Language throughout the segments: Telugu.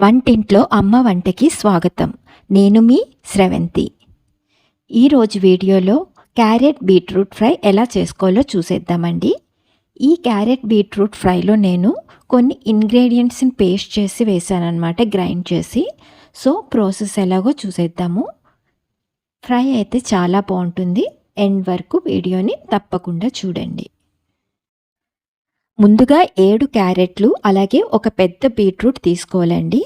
వంటింట్లో అమ్మ వంటకి స్వాగతం. నేను మీ స్రవంతి. ఈరోజు వీడియోలో క్యారెట్ బీట్రూట్ ఫ్రై ఎలా చేసుకోవాలో చూసేద్దామండి. ఈ క్యారెట్ బీట్రూట్ ఫ్రైలో నేను కొన్ని ఇంగ్రీడియంట్స్ని పేస్ట్ చేసి వేసానమాట గ్రైండ్ చేసి. సో ప్రాసెస్ ఎలాగో చూసేద్దాము. ఫ్రై అయితే చాలా బాగుంటుంది. ఎండ్ వరకు వీడియోని తప్పకుండా చూడండి. ముందుగా ఏడు క్యారెట్లు అలాగే ఒక పెద్ద బీట్రూట్ తీసుకోవాలండి.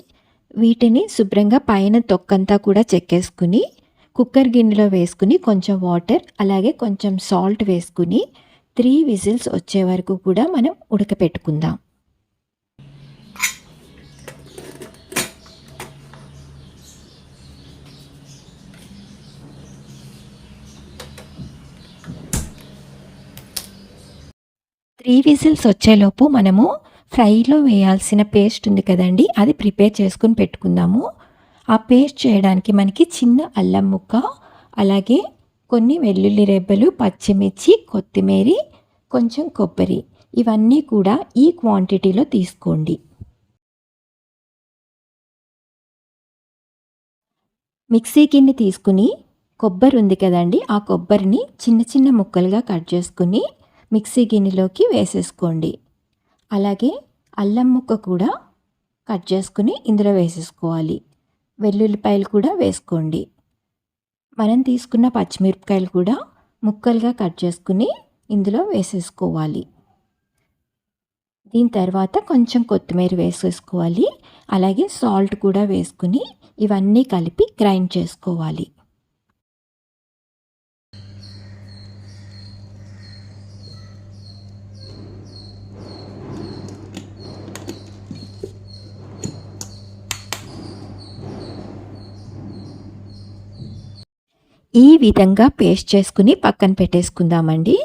వీటిని శుభ్రంగా పైన తొక్కంతా కూడా చెక్కేసుకుని కుక్కర్ గిన్నెలో వేసుకుని కొంచెం వాటర్ అలాగే కొంచెం సాల్ట్ వేసుకుని త్రీ విజిల్స్ వచ్చే వరకు కూడా మనం ఉడకపెట్టుకుందాం. త్రీ విజిల్స్ వచ్చేలోపు మనము ఫ్రైలో వేయాల్సిన పేస్ట్ ఉంది కదండి అది ప్రిపేర్ చేసుకుని పెట్టుకుందాము. ఆ పేస్ట్ చేయడానికి మనకి చిన్న అల్లం ముక్క అలాగే కొన్ని వెల్లుల్లి రెబ్బలు పచ్చిమిర్చి కొత్తిమీర కొంచెం కొబ్బరి ఇవన్నీ కూడా ఈ క్వాంటిటీలో తీసుకోండి. మిక్సీ గిన్నె తీసుకుని కొబ్బరి ఉంది కదండి ఆ కొబ్బరిని చిన్న చిన్న ముక్కలుగా కట్ చేసుకుని మిక్సీ గిన్నెలోకి వేసేసుకోండి. అలాగే అల్లం ముక్క కూడా కట్ చేసుకుని ఇందులో వేసేసుకోవాలి. వెల్లుల్లిపాయలు కూడా వేసుకోండి. మనం తీసుకున్న పచ్చిమిరపకాయలు కూడా ముక్కలుగా కట్ చేసుకుని ఇందులో వేసేసుకోవాలి. దీని తర్వాత కొంచెం కొత్తిమీర వేసేసుకోవాలి. అలాగే సాల్ట్ కూడా వేసుకుని ఇవన్నీ కలిపి గ్రైండ్ చేసుకోవాలి. ఈ విధంగా పేస్ట్ చేసుకుని పక్కన పెట్టేసుకుందామండి.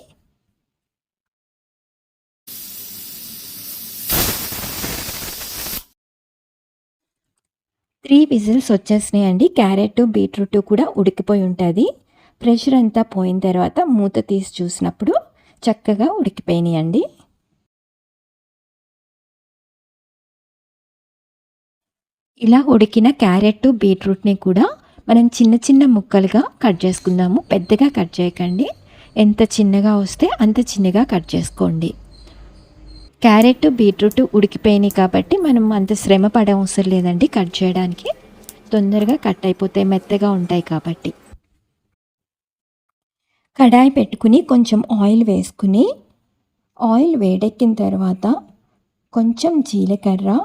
త్రీ విజిల్స్ వచ్చేసినాయండి. క్యారెట్ బీట్రూట్ కూడా ఉడికిపోయి ఉంటుంది. ప్రెషర్ అంతా పోయిన తర్వాత మూత తీసి చూసినప్పుడు చక్కగా ఉడికిపోయినాయండి. ఇలా ఉడికిన క్యారెట్ బీట్రూట్ని కూడా మనం చిన్న చిన్న ముక్కలుగా కట్ చేసుకుందాము. పెద్దగా కట్ చేయకండి. ఎంత చిన్నగా వస్తే అంత చిన్నగా కట్ చేసుకోండి. క్యారెట్ బీట్రూట్ ఉడికిపోయినాయి కాబట్టి మనం అంత శ్రమ పడ అవసరం లేదండి కట్ చేయడానికి. తొందరగా కట్ అయిపోతాయి మెత్తగా ఉంటాయి కాబట్టి. కడాయి పెట్టుకుని కొంచెం ఆయిల్ వేసుకుని ఆయిల్ వేడెక్కిన తర్వాత కొంచెం జీలకర్ర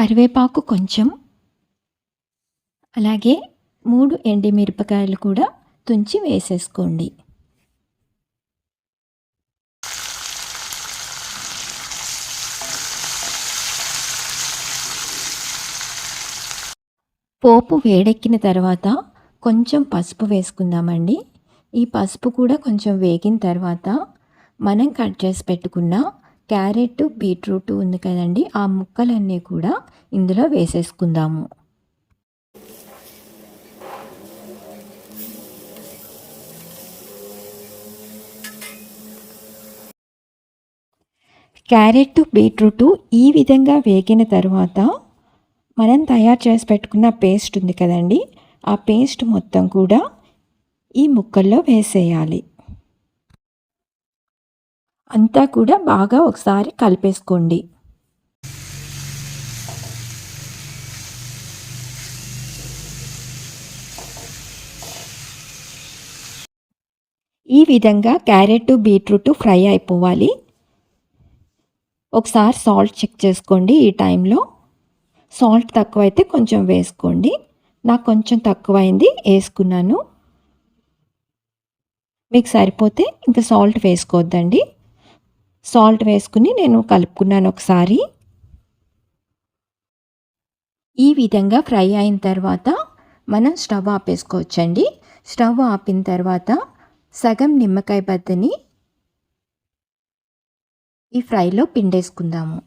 కరివేపాకు కొంచెం అలాగే మూడు ఎండిమిరపకాయలు కూడా తుంచి వేసేసుకోండి. పోపు వేడెక్కిన తర్వాత కొంచెం పసుపు వేసుకుందామండి. ఈ పసుపు కూడా కొంచెం వేగిన తర్వాత మనం కట్ చేసి పెట్టుకున్న క్యారెట్ బీట్రూట్ ఉంది కదండి. ఆ ముక్కలన్నీ కూడా ఇందులో వేసేసుకుందాము. క్యారెట్ బీట్రూట్ ఈ విధంగా వేగిన తర్వాత మనం తయారు చేసి పెట్టుకున్న పేస్ట్ ఉంది కదండి. ఆ పేస్ట్ మొత్తం కూడా ఈ ముక్కల్లో వేసేయాలి. అంతా కూడా బాగా ఒకసారి కలిపేసుకోండి. ఈ విధంగా క్యారెట్ బీట్రూట్ ఫ్రై అయిపోవాలి. ఒకసారి సాల్ట్ చెక్ చేసుకోండి ఈ టైంలో. సాల్ట్ తక్కువైతే కొంచెం వేసుకోండి. నాకు కొంచెం తక్కువైంది వేసుకున్నాను. మీకు సరిపోతే ఇంకా సాల్ట్ వేసుకోవద్దండి. సాల్ట్ వేసుకుని నేను కలుపుకున్నాను ఒకసారి. ఈ విధంగా ఫ్రై అయిన తర్వాత మనం స్టవ్ ఆపేసుకోవచ్చండి. స్టవ్ ఆపిన తర్వాత సగం నిమ్మకాయ బద్దని ఈ ఫ్రైలో పిండేసుకుందాము.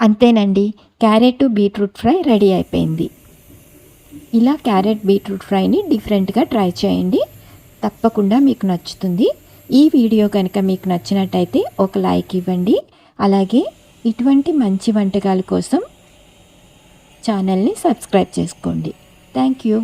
అంతేనండి క్యారెట్ బీట్రూట్ ఫ్రై రెడీ అయిపోయింది. ఇలా క్యారెట్ బీట్రూట్ ఫ్రైని డిఫరెంట్గా ట్రై చేయండి. తప్పకుండా మీకు నచ్చుతుంది. ఈ వీడియో కనుక మీకు నచ్చినట్టయితే ఒక లైక్ ఇవ్వండి. అలాగే ఇటువంటి మంచి వంటకాల కోసం ఛానల్ని సబ్స్క్రైబ్ చేసుకోండి. Thank you.